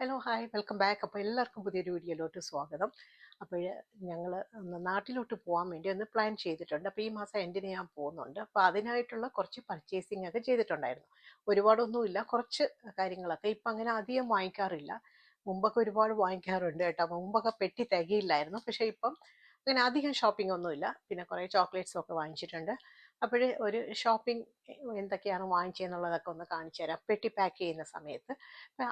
Hello hi. Welcome back. അപ്പോൾ എല്ലാവർക്കും പുതിയൊരു വീഡിയോയിലോട്ട് സ്വാഗതം. അപ്പോൾ ഞങ്ങൾ നാട്ടിലോട്ട് പോകാൻ വേണ്ടി ഒന്ന് പ്ലാൻ ചെയ്തിട്ടുണ്ട്. അപ്പോൾ ഈ മാസം എൻഡിന് ഞാൻ പോകുന്നുണ്ട്. അപ്പോൾ അതിനായിട്ടുള്ള കുറച്ച് പർച്ചേസിങ് ഒക്കെ ചെയ്തിട്ടുണ്ടായിരുന്നു. ഒരുപാടൊന്നുമില്ല. കുറച്ച് കാര്യങ്ങളൊക്കെ ഇപ്പം അങ്ങനെ അധികം വാങ്ങിക്കാറില്ല. മുമ്പൊക്കെ ഒരുപാട് വാങ്ങിക്കാറുണ്ട് കേട്ടോ. അപ്പോൾ മുമ്പൊക്കെ പെട്ടി തികയില്ലായിരുന്നു. പക്ഷേ ഇപ്പം അങ്ങനെ അധികം ഷോപ്പിംഗ് ഒന്നുമില്ല. പിന്നെ കുറേ ചോക്ലേറ്റ്സും ഒക്കെ വാങ്ങിച്ചിട്ടുണ്ട്. അപ്പോഴേ ഒരു ഷോപ്പിംഗ് എന്തൊക്കെയാണ് വാങ്ങിച്ചതെന്നുള്ളതൊക്കെ ഒന്ന് കാണിച്ചു തരാം. പെട്ടി പാക്ക് ചെയ്യുന്ന സമയത്ത്.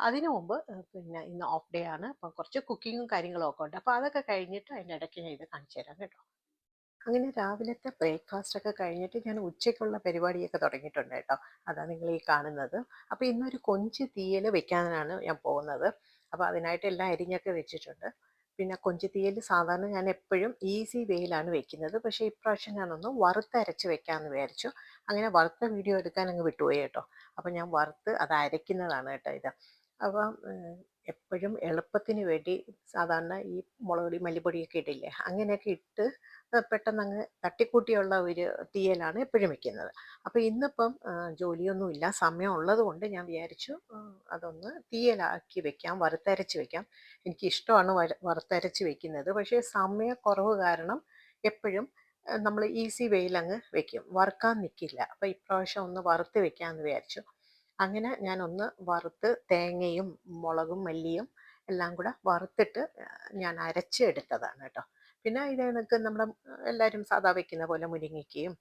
അതിനു മുമ്പ് പിന്നെ ഇന്ന് ഓഫ് ഡേ ആണ്. അപ്പം കുറച്ച് കുക്കിങ്ങും കാര്യങ്ങളും ഒക്കെ ഉണ്ട്. അപ്പോൾ അതൊക്കെ കഴിഞ്ഞിട്ട് അതിന്റെ ഇടയ്ക്ക് ഞാൻ ഇത് കാണിച്ചു തരാം കേട്ടോ. അങ്ങനെ രാവിലത്തെ ബ്രേക്ക്ഫാസ്റ്റ് ഒക്കെ കഴിഞ്ഞിട്ട് ഞാൻ ഉച്ചയ്ക്കുള്ള പരിപാടിയൊക്കെ തുടങ്ങിയിട്ടുണ്ട് കേട്ടോ. അതാണ് നിങ്ങൾ ഈ കാണുന്നത്. അപ്പോൾ ഇന്നൊരു കൊഞ്ച് തീയൽ വെക്കാനാണ് ഞാൻ പോകുന്നത്. അപ്പോൾ അതിനായിട്ട് എല്ലാം അരിഞ്ഞൊക്കെ വെച്ചിട്ടുണ്ട്. പിന്നെ കൊഞ്ചത്തീയൽ സാധാരണ ഞാൻ എപ്പോഴും ഈസി വേയിലാണ് വെക്കുന്നത്. പക്ഷേ ഇപ്രാവശ്യം ഞാനൊന്ന് വറുത്തരച്ച് വെക്കാമെന്ന് വിചാരിച്ചു. അങ്ങനെ വറുത്ത വീഡിയോ എടുക്കാൻ അങ്ങ് വിട്ടുപോയി കേട്ടോ. അപ്പം ഞാൻ വറുത്ത് അത് അരയ്ക്കുന്നതാണ് കേട്ടോ ഇത്. അപ്പം എപ്പോഴും എളുപ്പത്തിന് വേണ്ടി സാധാരണ ഈ മുളക് പൊടി മല്ലിപ്പൊടിയൊക്കെ ഇടില്ലേ? അങ്ങനെയൊക്കെ ഇട്ട് ഏഹ് പെട്ടെന്ന് അങ്ങ് തട്ടിക്കൂട്ടിയുള്ള ഒരു തീയലാണ് എപ്പോഴും വെക്കുന്നത്. അപ്പോൾ ഇന്നിപ്പം ജോലിയൊന്നും ജോലിയൊന്നുമില്ല സമയം ഉള്ളത് കൊണ്ട് ഞാൻ വിചാരിച്ചു അതൊന്ന് തീയലാക്കി വെക്കാം വറുത്തരച്ച് വെക്കാം. എനിക്ക് ഇഷ്ടമാണ് വര- വറുത്തരച്ച് വെക്കുന്നത്. പക്ഷേ സമയക്കുറവ് കാരണം എപ്പോഴും നമ്മൾ ഈസി വെയിലങ്ങ് വെക്കും. വറുക്കാൻ നിൽക്കില്ല അപ്പോൾ ഇപ്രാവശ്യം ഒന്ന് വറുത്ത് വെക്കാമെന്ന് വിചാരിച്ചു. അങ്ങനെ ഞാൻ ഒന്ന് വറുത്ത് തേങ്ങയും മുളകും മല്ലിയും എല്ലാം കൂടെ വറുത്തിട്ട് ഞാൻ അരച്ചെടുത്തതാണ് കേട്ടോ. പിന്നെ ഇത് കണക്ക് നമ്മുടെ എല്ലാവരും സാധാ വെക്കുന്ന പോലെ മുരിങ്ങിക്കയും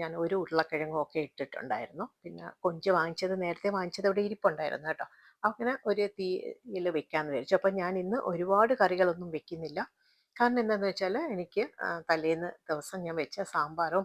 ഞാൻ ഒരു ഉരുളക്കിഴങ്ങും ഒക്കെ ഇട്ടിട്ടുണ്ടായിരുന്നു. പിന്നെ കൊഞ്ച് വാങ്ങിച്ചത് നേരത്തെ വാങ്ങിച്ചത് ഇവിടെ ഇരിപ്പുണ്ടായിരുന്നു കേട്ടോ. അങ്ങനെ ഒരു തീയിൽ വെക്കാമെന്ന് വിചാരിച്ചു. അപ്പം ഞാൻ ഇന്ന് ഒരുപാട് കറികളൊന്നും വെക്കുന്നില്ല. കാരണം എന്താണെന്ന് വെച്ചാൽ എനിക്ക് തലേന്ന് ദിവസം ഞാൻ വെച്ച സാമ്പാറും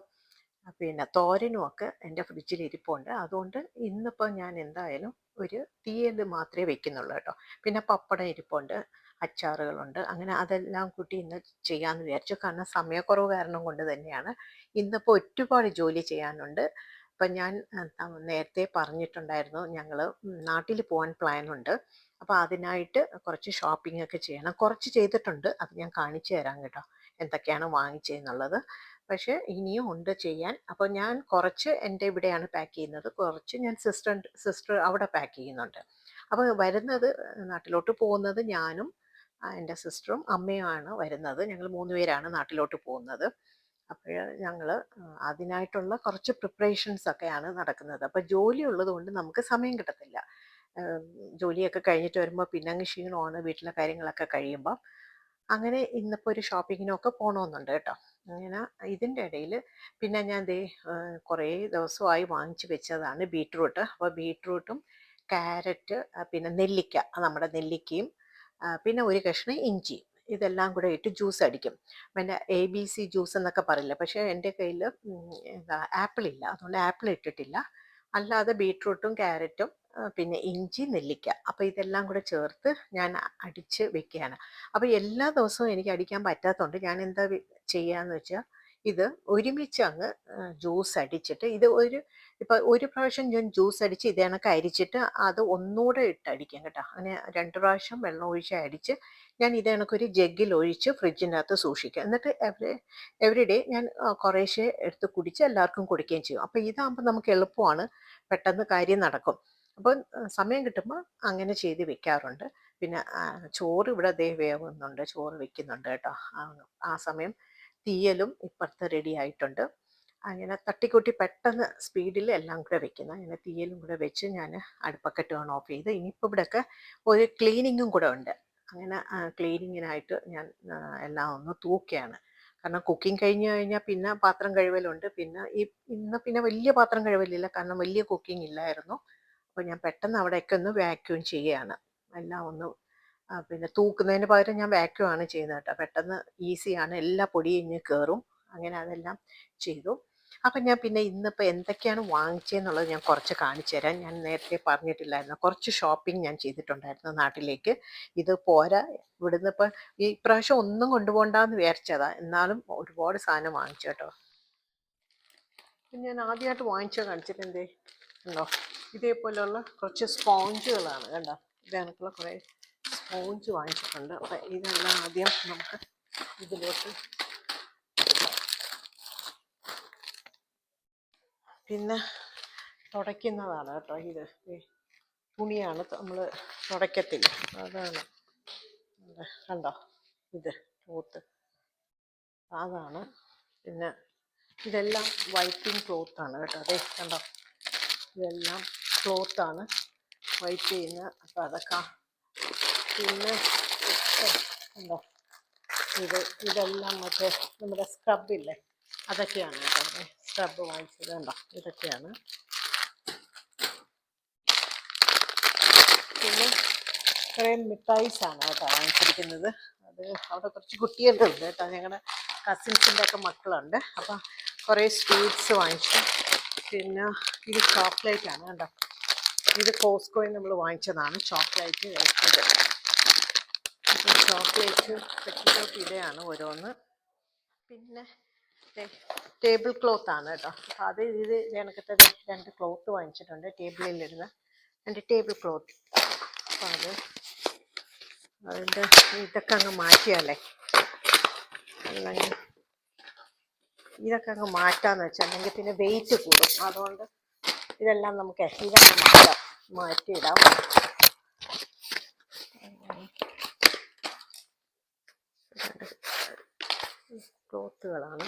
പിന്നെ തോരനും ഒക്കെ എന്റെ ഫ്രിഡ്ജിൽ ഇരിപ്പുണ്ട്. അതുകൊണ്ട് ഇന്നിപ്പോൾ ഞാൻ എന്തായാലും ഒരു തീയൽ മാത്രമേ വെക്കുന്നുള്ളൂ കേട്ടോ. പിന്നെ പപ്പടം ഇരിപ്പുണ്ട് അച്ചാറുകളുണ്ട്. അങ്ങനെ അതെല്ലാം കൂട്ടി ഇന്ന് ചെയ്യാമെന്ന് വിചാരിച്ചു. കാരണം സമയക്കുറവ് കാരണം കൊണ്ട് തന്നെയാണ് ഇന്നിപ്പോൾ ഒരുപാട് ജോലി ചെയ്യാനുണ്ട്. അപ്പം ഞാൻ നേരത്തെ പറഞ്ഞിട്ടുണ്ടായിരുന്നു ഞങ്ങൾ നാട്ടിൽ പോകാൻ പ്ലാനുണ്ട് അപ്പോൾ അതിനായിട്ട് കുറച്ച് ഷോപ്പിംഗ് ഒക്കെ ചെയ്യണം. കുറച്ച് ചെയ്തിട്ടുണ്ട്. അത് ഞാൻ കാണിച്ചു തരാം കേട്ടോ. എന്തൊക്കെയാണ് വാങ്ങിച്ചതെന്നുള്ളത് പക്ഷേ ഇനിയും ഉണ്ട് ചെയ്യാൻ. അപ്പോൾ ഞാൻ കുറച്ച് എന്റെ ഇവിടെയാണ് പാക്ക് ചെയ്യുന്നത്. കുറച്ച് ഞാൻ സിസ്റ്റർ സിസ്റ്റർ അവിടെ പാക്ക് ചെയ്യുന്നുണ്ട്. അപ്പോൾ വരുന്നത് നാട്ടിലോട്ട് പോകുന്നത് ഞാനും എന്റെ സിസ്റ്ററും അമ്മയുമാണ് വരുന്നത്. ഞങ്ങൾ മൂന്ന് പേരാണ് നാട്ടിലോട്ട് പോകുന്നത്. അപ്പോൾ ഞങ്ങൾ അതിനായിട്ടുള്ള കുറച്ച് പ്രിപ്പറേഷൻസ് ഒക്കെയാണ് നടക്കുന്നത്. അപ്പോൾ ജോലി ഉള്ളതുകൊണ്ട് നമുക്ക് സമയം കിട്ടത്തില്ല. ജോലിയൊക്കെ കഴിഞ്ഞിട്ട് വരുമ്പോൾ പിന്നെ അങ്ങ് ക്ഷീണമാണ് വീട്ടിലെ കാര്യങ്ങളൊക്കെ കഴിയുമ്പോൾ അങ്ങനെ ഇന്നിപ്പോൾ ഒരു ഷോപ്പിങ്ങിനൊക്കെ പോകണമെന്നുണ്ട് കേട്ടോ. അങ്ങനെ ഇതിന്റെ ഇടയിൽ പിന്നെ ഞാൻ ദേ കുറേ ദിവസമായി വാങ്ങിച്ചു വെച്ചതാണ് ബീട്രൂട്ട് അപ്പോൾ ബീട്രൂട്ടും ക്യാരറ്റ് പിന്നെ നെല്ലിക്ക നമ്മുടെ നെല്ലിക്കയും പിന്നെ ഒരു കഷ്ണം ഇഞ്ചി ഇതെല്ലാം കൂടെ ഇട്ട് ജ്യൂസ് അടിക്കും. പിന്നെ എ ബി സി ജ്യൂസ് എന്നൊക്കെ പറയില്ല? പക്ഷേ എന്റെ കയ്യിൽ ആപ്പിൾ ഇല്ല അതുകൊണ്ട് ആപ്പിൾ ഇട്ടിട്ടില്ല. അല്ലാതെ ബീട്രൂട്ടും ക്യാരറ്റും പിന്നെ ഇഞ്ചി നെല്ലിക്ക. അപ്പോൾ ഇതെല്ലാം കൂടെ ചേർത്ത് ഞാൻ അടിച്ച് വെക്കുകയാണ്. അപ്പോൾ എല്ലാ ദിവസവും എനിക്ക് അടിക്കാൻ പറ്റാത്തതുകൊണ്ട് ഞാൻ എന്താ ചെയ്യാന്ന് വെച്ചാൽ ഇത് ഒരുമിച്ച് അങ്ങ് ജ്യൂസ് അടിച്ചിട്ട് ഇത് ഒരു ഇപ്പം ഒരു പ്രാവശ്യം ഞാൻ ജ്യൂസ് അടിച്ച് ഇത് കണക്ക് അരിച്ചിട്ട് അത് ഒന്നുകൂടെ ഇട്ട് അടിക്കാം കേട്ടോ. അങ്ങനെ രണ്ട് പ്രാവശ്യം വെള്ളം ഒഴിച്ച് അടിച്ച് ഞാൻ ഇത് കണക്കൊരു ജഗ്ഗിൽ ഒഴിച്ച് ഫ്രിഡ്ജിനകത്ത് സൂക്ഷിക്കുക എന്നിട്ട് എവറി എവറി ഡേ ഞാൻ കുറേശ്ശെ എടുത്ത് കുടിച്ച് എല്ലാവർക്കും കൊടുക്കുകയും ചെയ്യും. അപ്പോൾ ഇതാകുമ്പോൾ നമുക്ക് എളുപ്പമാണ് പെട്ടെന്ന് കാര്യം നടക്കും. അപ്പോൾ സമയം കിട്ടുമ്പോൾ അങ്ങനെ ചെയ്ത് വെക്കാറുണ്ട്. പിന്നെ ചോറ് ഇവിടെ ദേ വേവുന്നുണ്ട് ചോറ് വെക്കുന്നുണ്ട് കേട്ടോ. ആ, സമയം തീയലും ഇപ്പുറത്ത് റെഡി ആയിട്ടുണ്ട്. അങ്ങനെ തട്ടിക്കൂട്ടി പെട്ടെന്ന് സ്പീഡിൽ എല്ലാം കൂടെ വെക്കുന്നത് അങ്ങനെ തീയലും കൂടെ വെച്ച് ഞാൻ അടുപ്പക്കെട്ട് ഓൺ ഓഫ് ചെയ്ത്. ഇനിയിപ്പോൾ ഇവിടെയൊക്കെ ഒരു ക്ലീനിങ്ങും കൂടെ ഉണ്ട്. അങ്ങനെ ക്ലീനിങ്ങിനായിട്ട് ഞാൻ എല്ലാം ഒന്ന് തൂക്കുകയാണ്. കാരണം കുക്കിംഗ് കഴിഞ്ഞ് കഴിഞ്ഞാൽ പിന്നെ പാത്രം കഴുകലുണ്ട്. പിന്നെ ഈ ഇന്ന് പിന്നെ വലിയ പാത്രം കഴുകലില്ല. കാരണം വലിയ കുക്കിംഗ് ഇല്ലായിരുന്നു. അപ്പോൾ ഞാൻ പെട്ടെന്ന് അവിടെയൊക്കെ ഒന്ന് വാക്യൂം ചെയ്യുകയാണ്. എല്ലാം ഒന്ന് പിന്നെ തൂക്കുന്നതിന് പകരം ഞാൻ വാക്യൂം ആണ് ചെയ്യുന്നത് കേട്ടോ. പെട്ടെന്ന് ഈസിയാണ് എല്ലാ പൊടിയും ഇഞ്ഞ് കയറും അങ്ങനെ അതെല്ലാം ചെയ്തു. അപ്പം ഞാൻ പിന്നെ ഇന്നിപ്പോൾ എന്തൊക്കെയാണ് വാങ്ങിച്ചതെന്നുള്ളത് ഞാൻ കുറച്ച് കാണിച്ചു തരാം. ഞാൻ നേരത്തെ പറഞ്ഞിട്ടില്ലായിരുന്നു. കുറച്ച് ഷോപ്പിംഗ് ഞാൻ ചെയ്തിട്ടുണ്ടായിരുന്നു നാട്ടിലേക്ക്. ഇത് പോരാ. ഇവിടുന്ന് ഇപ്പം ഈ പ്രാവശ്യം ഒന്നും കൊണ്ടുപോകണ്ടെന്ന് വിചാരിച്ചതാ. എന്നാലും ഒരുപാട് സാധനം വാങ്ങിച്ചു കേട്ടോ. ഞാൻ ആദ്യമായിട്ട് വാങ്ങിച്ചോ കാണിച്ചിട്ട് ഉണ്ടോ? ഇതേപോലെയുള്ള കുറച്ച് സ്പോഞ്ചുകളാണ് കണ്ടോ? ഇതേക്കുള്ള കുറേ സ്പോഞ്ച് വാങ്ങിച്ചിട്ടുണ്ട്. അപ്പം ഇതെല്ലാം ആദ്യം നമുക്ക് ഇതിലോട്ട് പിന്നെ തുടയ്ക്കുന്നതാണ് കേട്ടോ ഇത്. തുണിയാണ് നമ്മൾ തുടയ്ക്കത്തില്ല. അതാണ് കണ്ടോ? ഇത് ക്ലോത്ത്. അതാണ്. പിന്നെ ഇതെല്ലാം വൈറ്റിംഗ് ക്ലോത്താണ് കേട്ടോ. അതെ കണ്ടോ? ഇതെല്ലാം ക്ലോത്താണ് വൈറ്റ് ചെയ്യുന്ന അപ്പോൾ അതൊക്കെ പിന്നെ ഇത് ഇത് ഇതെല്ലാം മറ്റേ നമ്മുടെ സ്ക്രബില്ലേ അതൊക്കെയാണ് കേട്ടോ. സ്ക്രബ് വാങ്ങിച്ചത് കണ്ടോ? ഇതൊക്കെയാണ്. പിന്നെ കുറേ മിഠായിസാണ് കേട്ടോ വാങ്ങിച്ചിരിക്കുന്നത്. അത് അവിടെ കുറച്ച് കുട്ടികളുണ്ട് കേട്ടോ. ഞങ്ങളുടെ കസിൻസിന്റെ ഒക്കെ മക്കളുണ്ട്. അപ്പം കുറേ സ്വീറ്റ്സ് വാങ്ങിച്ചു. പിന്നെ ഇത് ചോക്ലേറ്റ് ആണ് കണ്ടോ? ഇത് കോസ്കോയിൽ നമ്മൾ വാങ്ങിച്ചതാണ്. ചോക്ലേറ്റ് വേസ്റ്റ് ചോക്ലേറ്റ് പെട്ടിക്കോട്ട് ഇടയാണ് ഓരോന്ന്. പിന്നെ ടേബിൾ ക്ലോത്ത് ആണ് കേട്ടോ. അത് ഇത് കണക്കത്തെ രണ്ട് ക്ലോത്ത് വാങ്ങിച്ചിട്ടുണ്ട്. ടേബിളിൽ ഇടുന്ന രണ്ട് ടേബിൾ ക്ലോത്ത് അപ്പം അത് അതിന്റെ ഇതൊക്കെ അങ്ങ് മാറ്റിയാലേ. അല്ലെങ്കിൽ ഇതൊക്കെ അങ്ങ് മാറ്റാന്ന് വെച്ചാൽ അല്ലെങ്കിൽ പിന്നെ വെയിറ്റ് കൂടും. അതുകൊണ്ട് ഇതെല്ലാം നമുക്ക് ഇതൊക്കെ മാറ്റാം. മാറ്റിയിടാം. ക്ലോത്തുകളാണ്.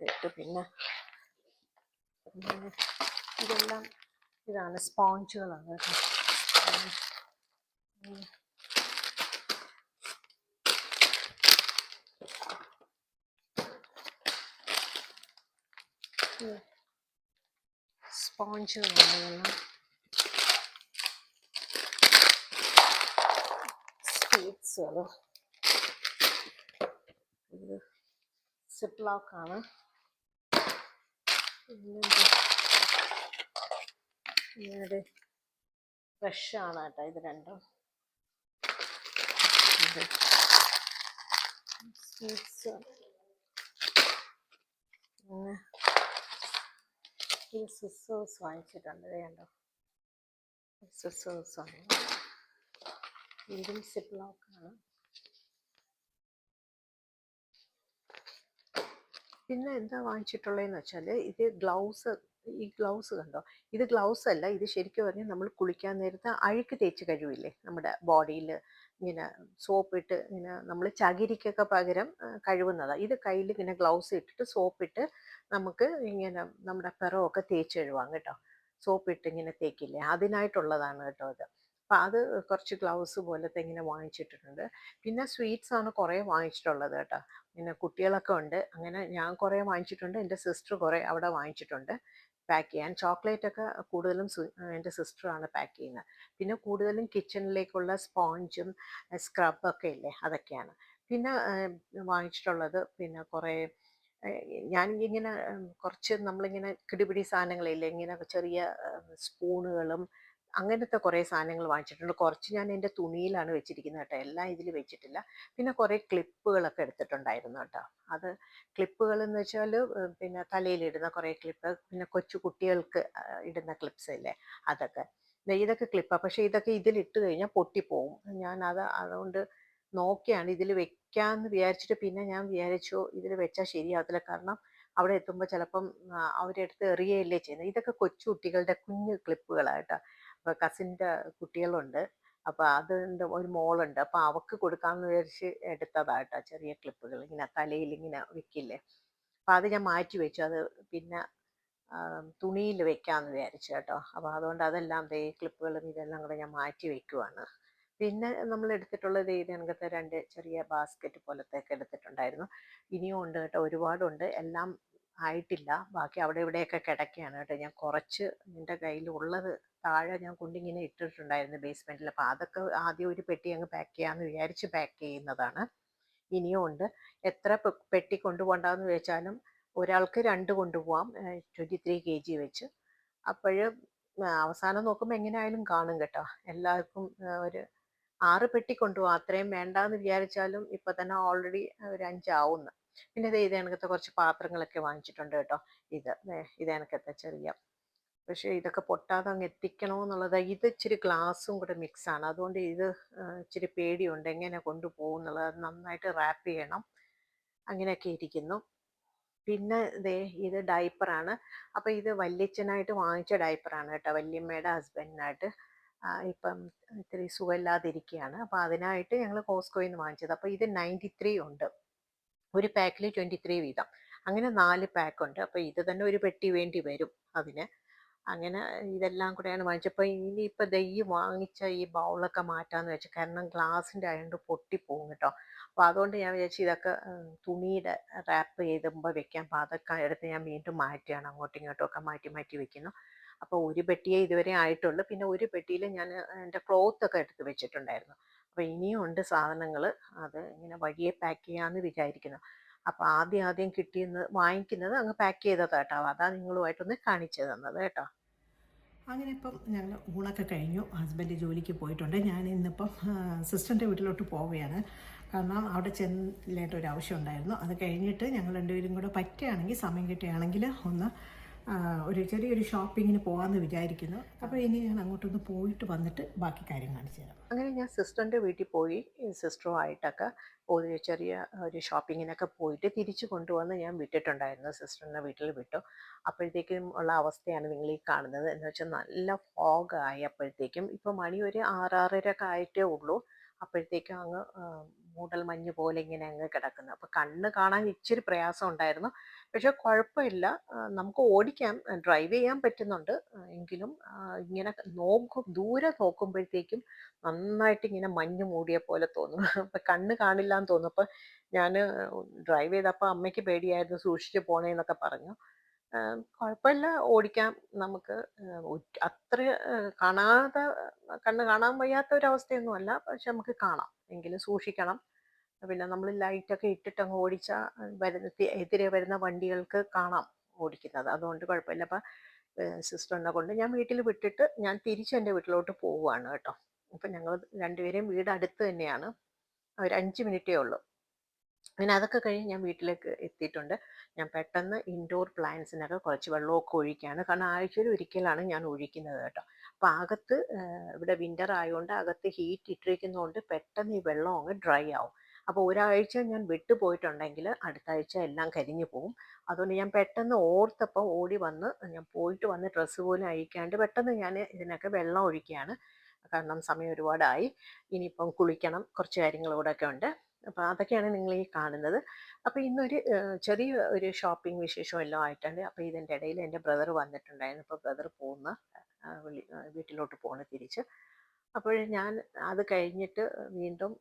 കേട്ട് പിന്നെ ഇതെല്ലാം ഇതാണ് സ്പോഞ്ചുകളാണ് കേട്ടോ. ഉം. ഉം. സ്പോഞ്ചുകളാണ് ഇതെല്ലാം സ്വീറ്റ്സുകൾ ഇത് സിപ്പ് ലോക്കാണ് പിന്നെന്താ ഇങ്ങനെ ഫ്രഷ് ആണ് കേട്ടോ ഇത് രണ്ടും സ്വീറ്റ്സ് പിന്നെ ഈ സിസേഴ്സ് വാങ്ങിച്ചിട്ടുണ്ട് ഇത് കണ്ടോ? ആണ് ഇതും സിപ്പ് പിന്നെ എന്താ വാങ്ങിച്ചിട്ടുള്ളതെന്ന് വെച്ചാൽ ഇത് ഗ്ലൗസ് ഈ ഗ്ലൗസ് കണ്ടോ? ഇത് ഗ്ലൗസ് അല്ല ഇത് ശരിക്കും പറഞ്ഞാൽ നമ്മൾ കുളിക്കാൻ നേരത്ത് അഴുക്ക് തേച്ച് കഴിവില്ലേ? നമ്മുടെ ബോഡിയിൽ ഇങ്ങനെ സോപ്പ് ഇട്ട് ഇങ്ങനെ നമ്മൾ ചകിരിക്കൊക്കെ പകരം കഴുകുന്നതാണ് ഇത് കയ്യിൽ ഇങ്ങനെ ഗ്ലൗസ് ഇട്ടിട്ട് സോപ്പ് ഇട്ട് നമുക്ക് ഇങ്ങനെ നമ്മുടെ പിറവൊക്കെ തേച്ച് കഴുകാം കേട്ടോ. സോപ്പ് ഇട്ട് ഇങ്ങനെ തേക്കില്ലേ? അതിനായിട്ടുള്ളതാണ് കേട്ടോ അത് അപ്പം അത് കുറച്ച് ഗ്ലൗസ് പോലത്തെ ഇങ്ങനെ വാങ്ങിച്ചിട്ടുണ്ട് പിന്നെ സ്വീറ്റ്സ് ആണ് കുറേ വാങ്ങിച്ചിട്ടുള്ളത് കേട്ടോ. പിന്നെ കുട്ടികളൊക്കെ ഉണ്ട്. അങ്ങനെ ഞാൻ കുറേ വാങ്ങിച്ചിട്ടുണ്ട്. എന്റെ സിസ്റ്റർ കുറേ അവിടെ വാങ്ങിച്ചിട്ടുണ്ട്. പാക്ക് ചെയ്യാൻ. ചോക്ലേറ്റ് ഒക്കെ കൂടുതലും എന്റെ സിസ്റ്ററാണ് പാക്ക് ചെയ്യുന്നത്. പിന്നെ കൂടുതലും കിച്ചണിലേക്കുള്ള സ്പോഞ്ചും സ്ക്രബൊക്കെ ഇല്ലേ അതൊക്കെയാണ്. പിന്നെ വാങ്ങിച്ചിട്ടുള്ളത് പിന്നെ കുറേ ഞാൻ ഇങ്ങനെ കുറച്ച് നമ്മളിങ്ങനെ കിടിപിടി സാധനങ്ങളില്ലേ ഇങ്ങനെ ചെറിയ സ്പൂണുകളും അങ്ങനത്തെ കുറേ സാധനങ്ങൾ വാങ്ങിച്ചിട്ടുണ്ട്. കുറച്ച് ഞാൻ എന്റെ തുണിയിലാണ് വെച്ചിരിക്കുന്നത് കേട്ടോ. എല്ലാം ഇതിൽ വെച്ചിട്ടില്ല. പിന്നെ കുറേ ക്ലിപ്പുകളൊക്കെ എടുത്തിട്ടുണ്ടായിരുന്നു കേട്ടോ. അത് ക്ലിപ്പുകൾ എന്ന് വെച്ചാൽ പിന്നെ തലയിലിടുന്ന കുറേ ക്ലിപ്പ് പിന്നെ കൊച്ചു കുട്ടികൾക്ക് ഇടുന്ന ക്ലിപ്സ് അല്ലേ അതൊക്കെ. ഇതൊക്കെ ക്ലിപ്പാണ് പക്ഷേ ഇതൊക്കെ ഇതിലിട്ട് കഴിഞ്ഞാൽ പൊട്ടിപ്പോവും. ഞാൻ അത് അതുകൊണ്ട് നോക്കിയാണ് ഇതിൽ വെക്കാമെന്ന് വിചാരിച്ചിട്ട് പിന്നെ ഞാൻ വിചാരിച്ചു ഇതിൽ വെച്ചാൽ ശരിയാവത്തില്ല. കാരണം അവിടെ എത്തുമ്പോൾ ചിലപ്പം അവരെടുത്ത് എറിയല്ലേ ചെയ്യുന്നത്. ഇതൊക്കെ കൊച്ചു കുട്ടികളുടെ കുഞ്ഞു ക്ലിപ്പുകളായിട്ടാണ് അപ്പോൾ കസിന്റെ കുട്ടികളുണ്ട്. അപ്പോൾ അതിന്റെ ഒരു മോളുണ്ട്. അപ്പോൾ അവക്ക് കൊടുക്കാമെന്ന് വിചാരിച്ച് എടുത്തതാട്ടോ ചെറിയ ക്ലിപ്പുകൾ. ഇങ്ങനെ തലയിൽ ഇങ്ങനെ വെക്കില്ലേ? അപ്പോൾ അത് ഞാൻ മാറ്റി വെച്ചു. അത് പിന്നെ തുണിയിൽ വെക്കാമെന്ന് വിചാരിച്ചു കേട്ടോ. അപ്പോൾ അതുകൊണ്ട് അതെല്ലാം ദേ ക്ലിപ്പുകളും ഇതെല്ലാം കൂടെ ഞാൻ മാറ്റി വെക്കുവാണ്. പിന്നെ നമ്മൾ എടുത്തിട്ടുള്ളത് ഇത് അങ്ങനത്തെ രണ്ട് ചെറിയ ബാസ്ക്കറ്റ് പോലത്തെ ഒക്കെ എടുത്തിട്ടുണ്ടായിരുന്നു. ഇനിയും ഉണ്ട് കേട്ടോ. ഒരുപാടുണ്ട്. എല്ലാം ആയിട്ടില്ല. ബാക്കി അവിടെ ഇവിടെയൊക്കെ കിടക്കുകയാണ് കേട്ടോ. ഞാൻ കുറച്ച് എന്റെ കയ്യിലുള്ളത് താഴെ ഞാൻ കൊണ്ടിങ്ങനെ ഇട്ടിട്ടുണ്ടായിരുന്നു ബേസ്മെന്റിൽ അപ്പോൾ അതൊക്കെ ആദ്യം ഒരു പെട്ടി അങ്ങ് പാക്ക് ചെയ്യാമെന്ന് വിചാരിച്ച് പാക്ക് ചെയ്യുന്നതാണ്. ഇനിയും ഉണ്ട്. എത്ര പെട്ടി കൊണ്ടുപോകണ്ടെന്ന് ചോദിച്ചാലും ഒരാൾക്ക് രണ്ട് കൊണ്ടുപോകാം ട്വന്റി ത്രീ കെ ജി വെച്ച്. അപ്പോഴും അവസാനം നോക്കുമ്പോൾ എങ്ങനെയായാലും കാണും കേട്ടോ. എല്ലാവർക്കും ഒരു ആറ് പെട്ടി കൊണ്ടുപോകാം അത്രയും വേണ്ടാന്ന് വിചാരിച്ചാലും ഇപ്പം തന്നെ ഓൾറെഡി ഒരു അഞ്ചാവുന്നു. പിന്നെ ഇത് ഇതേനകത്തെ കുറച്ച് പാത്രങ്ങളൊക്കെ വാങ്ങിച്ചിട്ടുണ്ട് കേട്ടോ. ഇത് ഇതേനക്കത്തെ ചെറിയ. പക്ഷേ ഇതൊക്കെ പൊട്ടാതെ അങ്ങ് എത്തിക്കണമെന്നുള്ളത് ഇത് ഇച്ചിരി ഗ്ലാസും കൂടെ മിക്സാണ് അതുകൊണ്ട് ഇത് ഇച്ചിരി പേടിയുണ്ട്. എങ്ങനെ കൊണ്ടുപോകും എന്നുള്ളത് നന്നായിട്ട് റാപ്പ് ചെയ്യണം. അങ്ങനെയൊക്കെ ഇരിക്കുന്നു. പിന്നെ ദേ ഇത് ഡൈപ്പറാണ് അപ്പോൾ ഇത് വല്യച്ഛനായിട്ട് വാങ്ങിച്ച ഡൈപ്പറാണ് കേട്ടോ. വല്യമ്മയുടെ ഹസ്ബൻഡിനായിട്ട് ഇപ്പം ഇത്തിരി സുഖമില്ലാതിരിക്കുകയാണ് അപ്പോൾ അതിനായിട്ട് ഞങ്ങൾ കോസ്കോയിൽ നിന്ന് വാങ്ങിച്ചത്. അപ്പോൾ ഇത് നയന്റി ത്രീ ഉണ്ട്. ഒരു പാക്കിൽ ട്വന്റി ത്രീ വീതം. അങ്ങനെ നാല് പാക്കുണ്ട്. അപ്പോൾ ഇത് തന്നെ ഒരു പെട്ടി വേണ്ടി വരും അതിന്. അങ്ങനെ ഇതെല്ലാം കൂടെയാണ് വാങ്ങിച്ചപ്പോൾ ഇനിയിപ്പോൾ ദയ്യ് വാങ്ങിച്ച ഈ ബൗളൊക്കെ മാറ്റാമെന്ന് വെച്ചു കാരണം ഗ്ലാസിന്റെ ആയതുകൊണ്ട് പൊട്ടിപ്പോകും കേട്ടോ. അപ്പോൾ അതുകൊണ്ട് ഞാൻ വിചാരിച്ചു ഇതൊക്കെ തുണിയുടെ റാപ്പ് ചെയ്തുമ്പോൾ വെക്കാം. അപ്പോൾ അതൊക്കെ എടുത്ത് ഞാൻ വീണ്ടും മാറ്റുകയാണ്. അങ്ങോട്ടും ഇങ്ങോട്ടും ഒക്കെ മാറ്റി മാറ്റി വെക്കുന്നു. അപ്പോൾ ഒരു പെട്ടിയേ ഇതുവരെ ആയിട്ടുള്ളൂ. പിന്നെ ഒരു പെട്ടിയിൽ ഞാൻ എന്റെ ക്ലോത്തൊക്കെ എടുത്ത് വെച്ചിട്ടുണ്ടായിരുന്നു. അപ്പോൾ ഇനിയും ഉണ്ട് സാധനങ്ങൾ അത് ഇങ്ങനെ വഴിയെ പാക്ക് ചെയ്യാമെന്ന് വിചാരിക്കുന്നു. അപ്പോൾ ആദ്യം ആദ്യം കിട്ടിയെന്ന് വാങ്ങിക്കുന്നത് അങ്ങ് പാക്ക് ചെയ്തത് കേട്ടോ. അതാണ് നിങ്ങളുമായിട്ടൊന്ന് കാണിച്ചു തന്നത് കേട്ടോ. അങ്ങനെ ഇപ്പം ഞങ്ങൾ ഊണൊക്കെ കഴിഞ്ഞു. ഹസ്ബൻഡ് ജോലിക്ക് പോയിട്ടുണ്ട്. ഞാൻ ഇന്നിപ്പം സിസ്റ്ററിന്റെ വീട്ടിലോട്ട് പോവുകയാണ്. കാരണം അവിടെ ചെല്ലേണ്ട ഒരു ആവശ്യം ഉണ്ടായിരുന്നു. അത് കഴിഞ്ഞിട്ട് ഞങ്ങൾ രണ്ടുപേരും കൂടെ പറ്റുകയാണെങ്കിൽ സമയം കിട്ടുകയാണെങ്കിൽ ഒന്ന് ഒരു ചെറിയൊരു ഷോപ്പിങ്ങിന് പോകാമെന്ന് വിചാരിക്കുന്നു. അപ്പോൾ ഇനി ഞാൻ അങ്ങോട്ടൊന്ന് പോയിട്ട് വന്നിട്ട് ബാക്കി കാര്യം കാണിച്ചു തരാം. അങ്ങനെ ഞാൻ സിസ്റ്ററിന്റെ വീട്ടിൽ പോയി സിസ്റ്ററുമായിട്ടൊക്കെ ഒരു ചെറിയ ഒരു ഷോപ്പിങ്ങിനൊക്കെ പോയിട്ട് തിരിച്ചു കൊണ്ടുവന്ന് ഞാൻ വിട്ടിട്ടുണ്ടായിരുന്നു. സിസ്റ്ററിന്റെ വീട്ടിൽ വിട്ടു. അപ്പോഴത്തേക്കും ഉള്ള അവസ്ഥയാണ് നിങ്ങൾ ഈ കാണുന്നത്. എന്ന് വെച്ചാൽ നല്ല ഫോഗ് ആയപ്പോഴത്തേക്കും. ഇപ്പോൾ മണി ഒരു ആറാറര ഒക്കെ ആയിട്ടേ ഉള്ളൂ. അപ്പോഴത്തേക്കും അങ്ങ് മൂടൽ മഞ്ഞ് പോലെ ഇങ്ങനെ അങ്ങ് കിടക്കുന്നത് അപ്പോൾ കണ്ണ് കാണാൻ ഇച്ചിരി പ്രയാസം ഉണ്ടായിരുന്നു. പക്ഷേ കുഴപ്പമില്ല. നമുക്ക് ഓടിക്കാം. ഡ്രൈവ് ചെയ്യാൻ പറ്റുന്നുണ്ട്. എങ്കിലും ഇങ്ങനെ നോക്കും ദൂരെ നോക്കുമ്പോഴത്തേക്കും നന്നായിട്ട് ഇങ്ങനെ മഞ്ഞ് മൂടിയ പോലെ തോന്നും. അപ്പം കണ്ണ് കാണില്ല എന്ന് തോന്നും അപ്പം ഞാൻ ഡ്രൈവ് ചെയ്തപ്പോൾ അമ്മയ്ക്ക് പേടിയായിരുന്നു സൂക്ഷിച്ച് പോണേന്നൊക്കെ പറഞ്ഞു. കുഴപ്പമില്ല. ഓടിക്കാം. നമുക്ക് അത്ര കാണാതെ കണ്ണ് കാണാൻ വയ്യാത്ത ഒരു അവസ്ഥയൊന്നും അല്ല. പക്ഷെ നമുക്ക് കാണാം. എങ്കിലും സൂക്ഷിക്കണം. പിന്നെ നമ്മൾ ലൈറ്റൊക്കെ ഇട്ടിട്ട് അങ്ങ് ഓടിച്ചാൽ വരുന്ന എതിരെ വരുന്ന വണ്ടികൾക്ക് കാണാം ഓടിക്കുന്നത്. അതുകൊണ്ട് കുഴപ്പമില്ല. അപ്പം സിസ്റ്ററിനെ കൊണ്ട് ഞാൻ വീട്ടിൽ വിട്ടിട്ട് ഞാൻ തിരിച്ച് എന്റെ വീട്ടിലോട്ട് പോവുകയാണ് കേട്ടോ. അപ്പം ഞങ്ങൾ രണ്ടുപേരെയും വീട് അടുത്ത് തന്നെയാണ്. ഒരു അഞ്ച് മിനിറ്റേ ഉള്ളൂ. അങ്ങനെ അതൊക്കെ കഴിഞ്ഞ് ഞാൻ വീട്ടിലേക്ക് എത്തിയിട്ടുണ്ട്. ഞാൻ പെട്ടെന്ന് ഇൻഡോർ പ്ലാന്റ്സിനൊക്കെ കുറച്ച് വെള്ളമൊക്കെ ഒഴിക്കുകയാണ്. കാരണം ആഴ്ചയിൽ ഒരിക്കലാണ് ഞാൻ ഒഴിക്കുന്നത് കേട്ടോ. അപ്പോൾ അകത്ത് ഇവിടെ വിന്റർ ആയതുകൊണ്ട് അകത്ത് ഹീറ്റ് ഇട്ടിരിക്കുന്നതുകൊണ്ട് പെട്ടെന്ന് ഈ വെള്ളം അങ്ങ് ഡ്രൈ ആവും. അപ്പോൾ ഒരാഴ്ച ഞാൻ വിട്ടുപോയിട്ടുണ്ടെങ്കിൽ അടുത്ത ആഴ്ച എല്ലാം കരിഞ്ഞു പോകും അതുകൊണ്ട് ഞാൻ പെട്ടെന്ന് ഓർത്തപ്പോൾ ഓടി വന്ന് ഞാൻ പോയിട്ട് വന്ന് ഡ്രസ്സ് പോലും അഴിക്കാണ്ട് പെട്ടെന്ന് ഞാൻ ഇതിനൊക്കെ വെള്ളം ഒഴിക്കുകയാണ്. കാരണം സമയം ഒരുപാടായി. ഇനിയിപ്പം കുളിക്കണം. കുറച്ച് കാര്യങ്ങൾ കൂടെ ഉണ്ട്. അപ്പോൾ അതൊക്കെയാണ് നിങ്ങൾ ഈ കാണുന്നത്. അപ്പോൾ ഇന്നൊരു ചെറിയ ഒരു ഷോപ്പിംഗ് വിശേഷം എല്ലാം ആയിട്ടുണ്ട്. അപ്പോൾ ഇതിന്റെ ഇടയിൽ എന്റെ ബ്രദർ വന്നിട്ടുണ്ടായിരുന്നു. അപ്പോൾ ബ്രദർ പോകുന്ന വീട്ടിലോട്ട് പോകണം തിരിച്ച്. അപ്പോൾ ഞാൻ അത് കഴിഞ്ഞിട്ട് വീണ്ടും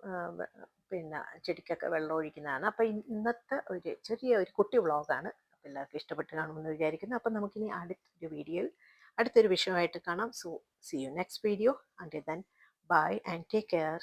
പിന്നെ ചെടിക്കൊക്കെ വെള്ളം ഒഴിക്കുന്നതാണ്. അപ്പോൾ ഇന്നത്തെ ഒരു ചെറിയ ഒരു കുട്ടി വ്ളോഗാണ്. അപ്പോൾ എല്ലാവർക്കും ഇഷ്ടപ്പെട്ട് കാണുമെന്ന് വിചാരിക്കുന്നു. അപ്പോൾ നമുക്കിനി അടുത്തൊരു വീഡിയോയിൽ അടുത്തൊരു വിഷയമായിട്ട് കാണാം. So see you next video and then bye and take care